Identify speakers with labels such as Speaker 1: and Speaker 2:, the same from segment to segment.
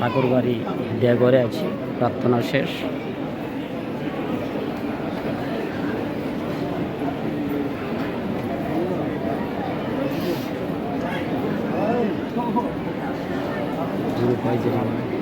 Speaker 1: ঠাকুরবাড়ি দেওঘরে আছি। প্রার্থনা শেষ। Thank পাইজামা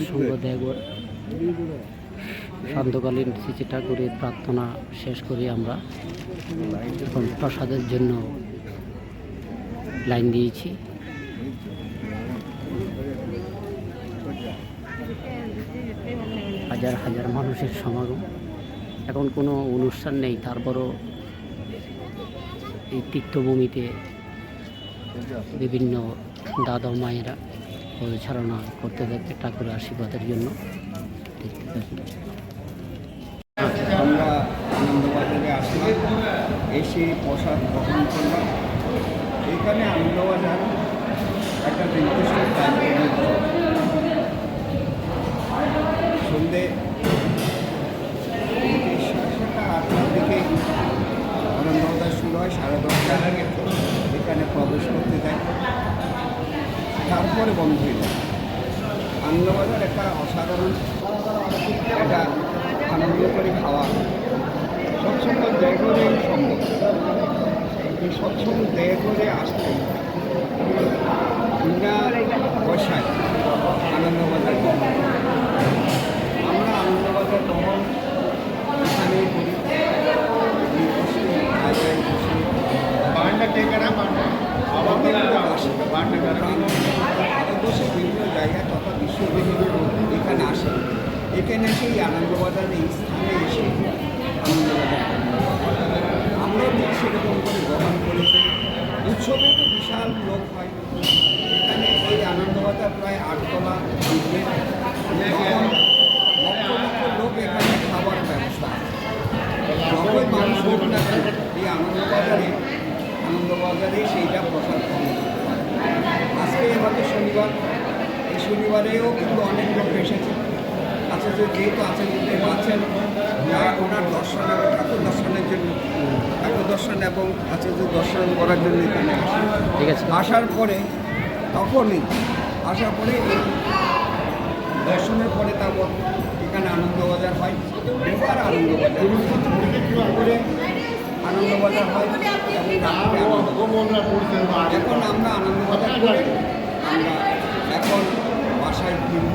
Speaker 1: সৎসঙ্গ দেওঘর সান্ধ্যকালীন শ্রী ঠাকুরের প্রার্থনা শেষ করি আমরা। এখন প্রসাদের জন্য লাইন দিয়েছি। হাজার হাজার মানুষের সমাগম। এখন কোনো অনুষ্ঠান নেই, তারপরও এই তীর্থভূমিতে বিভিন্ন দাদা মায়েরা পদচারণা করতে দেখতে ঠাকুরের আশীর্বাদের জন্য। দেখতে থাকি
Speaker 2: আমরা আনন্দবাজারে আসলাম, এসে প্রসাদ গ্রহণ করলাম। এখানে আনন্দবাজার একটা টাইম সন্ধে সাতটা আটটার দিকে আনন্দবাজার শুরু হয় সাড়ে দশটার আগে এখানে প্রবেশ করতে দেয় তারপরে বন্ধ হয়ে যায়। আনন্দবাজার একটা অসাধারণ একটা আনন্দ করে খাওয়া। স্বচ্ছন্দ ব্যয় করে সম্ভব। এই সবসময় ব্যয় করে আসতে বিনা পয়সায় আনন্দবাজার এসে এই আনন্দবাজার এই স্থানে এসে আমরাও ঠিক সেরকম করে গ্রহণ করেছি উৎসবে তো বিশাল লোক হয় এখানে এই আনন্দবাজার প্রায় আটতলা লক্ষ লোক এখানে খাবার ব্যবস্থা আছে মানুষ হোক না এই আনন্দবাজারে আনন্দবাজারে সেইটা পাওয়া আজকে আমাদের শনিবার, এই শনিবারেও কিন্তু অনেক লোক এসেছে। আচ্ছা যে যেহেতু আছে পাচ্ছেন যারা ওনার দর্শন এবং ঠাকুর দর্শনের জন্য ঠাকুর দর্শন এবং আচার্য দর্শন করার জন্য এখানে
Speaker 1: ঠিক আছে।
Speaker 2: আসার পরে তখনই আসার পরে এই দর্শনের পরে তারপর এখানে আনন্দবাজার হয় এবার আনন্দবাজার। করে আনন্দবাজার হয় এখন আমরা আনন্দবাজার করে আমরা এখন বাসায় ফিরব।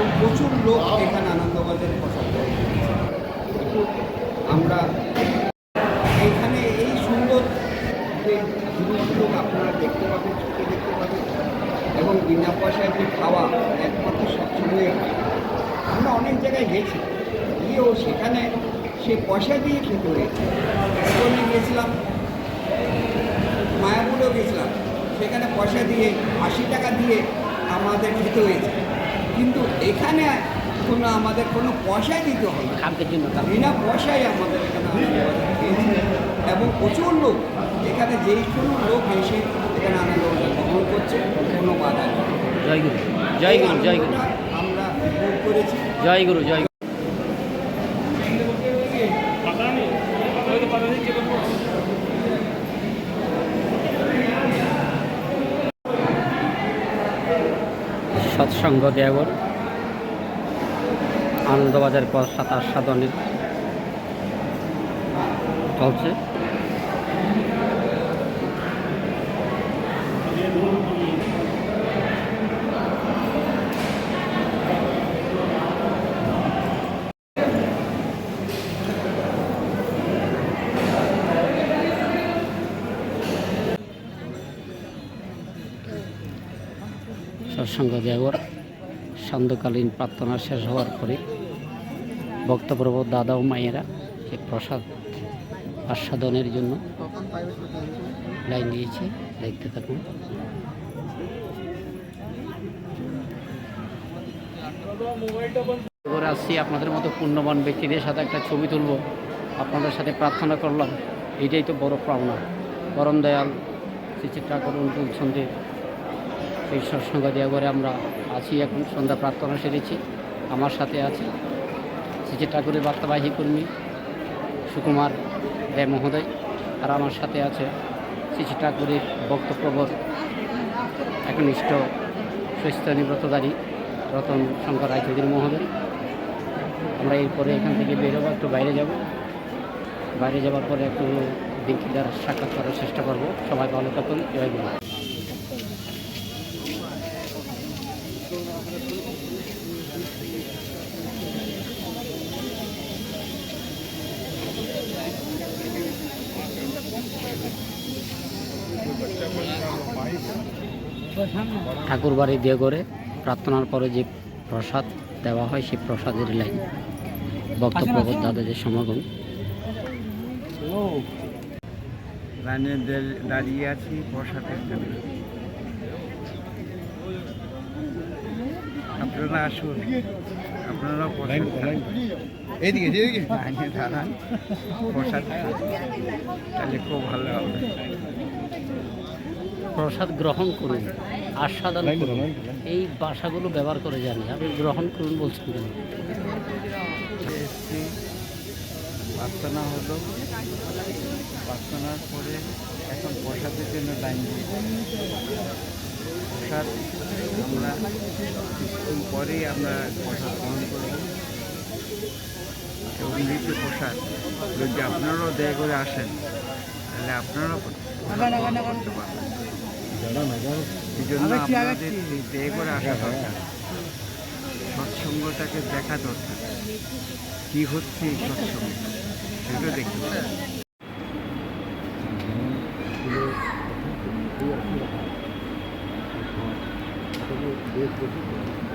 Speaker 2: এবং প্রচুর লোক এখানে আনন্দবাজারে করে। আমরা এখানে এই সুন্দর যে জিনিসগুলো আপনারা দেখতে পাবেন চোখে দেখতে পাবেন, এবং বিনা পয়সায় যে খাওয়া একমাত্র সবসময় আমরা অনেক জায়গায় গেছি, গিয়েও সেখানে সে পয়সা দিয়ে খেতে হয়েছে। ওখানে গিয়েছিলাম মায়াপুরেও গেছিলাম, সেখানে পয়সা দিয়ে আশি টাকা দিয়ে আমাদের খেতে হয়েছে। কিন্তু এখানে কোনো আমাদের কোনো পয়সাই দিতে হবে
Speaker 1: খামকের জন্য
Speaker 2: বিনা পয়সায় আমাদের এখানে এবং প্রচুর লোক এখানে যেই কোনো লোক এসে এখানে আনন্দ গ্রহণ করছে কোনো বাধা নেই।
Speaker 1: জয় গুরু জয় গুরু জয় গুরু।
Speaker 2: আমরা করেছি।
Speaker 1: জয় গুরু জয় গুরু সৎসঙ্গ দেওয়ার আনন্দবাজার পর সাতাশ সাধনের চলছে। সৎসঙ্গ দেওয়ার সান্ধ্যকালীন প্রার্থনা শেষ হওয়ার পরে বক্তব্য দাদা ও মায়েরা যে প্রসাদ আস্বাদনের জন্য লাইন দিয়েছে, দেখতে থাকুন। করে আসছি আপনাদের মতো পুণ্যবান ব্যক্তিদের সাথে একটা ছবি তুলব। আপনাদের সাথে প্রার্থনা করলাম এটাই তো বড় পাওনা। পরম দয়াল শ্রী বলছেন যে, এই সৎসঙ্গ দেওয়া করে আমরা আছি এখন, সন্ধ্যা প্রার্থনা সেরেছি। আমার সাথে আছে শ্রী ঠাকুরের বার্তাবাহী কর্মী সুকুমার দেয় মহোদয় আর আমার সাথে আছে শ্রী ঠাকুরের বক্তব্যবর একনিষ্ঠ সুস্থ নিব্রতধারী রতন শঙ্কর রায়চৌধুরী মহোদয়। আমরা এরপরে এখান থেকে বেরোবো একটু বাইরে যাব। বাইরে যাওয়ার পরে একটু দিনকিদার সাক্ষাৎ করার চেষ্টা করব। সবাই ভালো থাকুন, জয় ঠাকুর বাড়ি দিয়ে করে প্রার্থনার পরে যে প্রসাদ দেওয়া হয় সেই প্রসাদের লাইন। বক্তব্য দাদাদের সমাগম।
Speaker 3: লাইনে দাঁড়িয়ে আছি প্রসাদের জন্য। আপনারা আসুন। আপনারা প্রসাদ
Speaker 2: এইদিকে এইদিকে।
Speaker 3: লাইনে দাঁড়ান। প্রসাদ তাহলে খুব ভালো হবে।
Speaker 1: প্রসাদ গ্রহণ করুন আস্বাদন করুন। এই বাসাগুলো ব্যবহার করে জানি আপনি গ্রহণ করুন বলছেন কেন?
Speaker 3: প্রার্থনা হলো। প্রার্থনার পরে এখন প্রসাদের জন্য লাইন দিয়ে প্রসাদ আমরা কিছুক্ষণ পরেই আমরা প্রসাদ গ্রহণ করব। এবং নিচে প্রসাদ যদি আপনারাও দয়া করে আসেন তাহলে আপনারাও করতে পারবেন। এই জন্য আপনাদের দয়া করে আসা দরকার। সৎসঙ্গটাকে দেখা দরকার। কি হচ্ছে এই সৎসঙ্গ? সেটা দেখতে হবে।
Speaker 2: দেশ